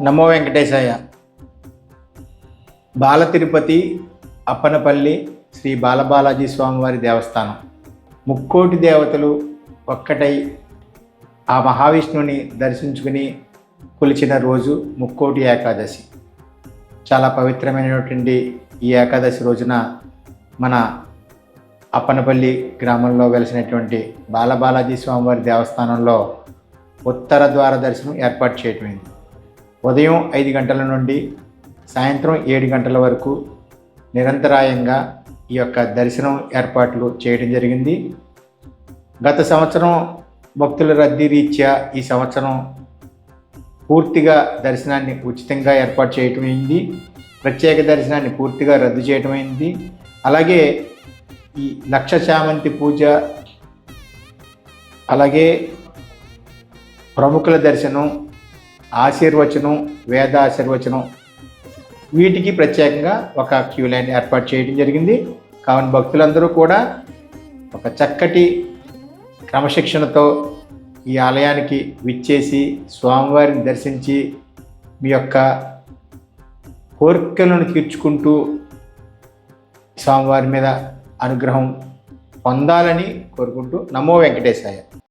నమో వెంకటేశాయ. బాల తిరుపతి అప్పనపల్లి శ్రీ బాలబాలాజీ స్వామివారి దేవస్థానం. ముక్కోటి దేవతలు ఒక్కటై ఆ మహావిష్ణువుని దర్శించుకుని కొలిచిన రోజు ముక్కోటి ఏకాదశి. చాలా పవిత్రమైనటువంటి ఈ ఏకాదశి రోజున మన అప్పనపల్లి గ్రామంలో వెలిసినటువంటి బాలబాలాజీ స్వామివారి దేవస్థానంలో ఉత్తర ద్వార దర్శనం ఏర్పాటు చేయటమైంది. ఉదయం ఐదు గంటల నుండి సాయంత్రం ఏడు గంటల వరకు నిరంతరాయంగా ఈ యొక్క దర్శనం ఏర్పాట్లు చేయడం జరిగింది. గత సంవత్సరం భక్తుల రద్దీ రీత్యా ఈ సంవత్సరం పూర్తిగా దర్శనాన్ని ఉచితంగా ఏర్పాటు చేయటమైంది ప్రత్యేక దర్శనాన్ని పూర్తిగా రద్దు చేయటమైంది అలాగే ఈ లక్ష చామంతి పూజ అలాగే ప్రముఖుల దర్శనం ఆశీర్వచనం వేదాశీర్వచనం వీటికి ప్రత్యేకంగా ఒక క్యూ లైన్ ఏర్పాటు చేయడం జరిగింది. కావున భక్తులందరూ కూడా ఒక చక్కటి క్రమశిక్షణతో ఈ ఆలయానికి విచ్చేసి స్వామివారిని దర్శించి మీ యొక్క కోరికలను తీర్చుకుంటూ స్వామివారి మీద అనుగ్రహం పొందాలని కోరుకుంటూ నమో వెంకటేశాయ.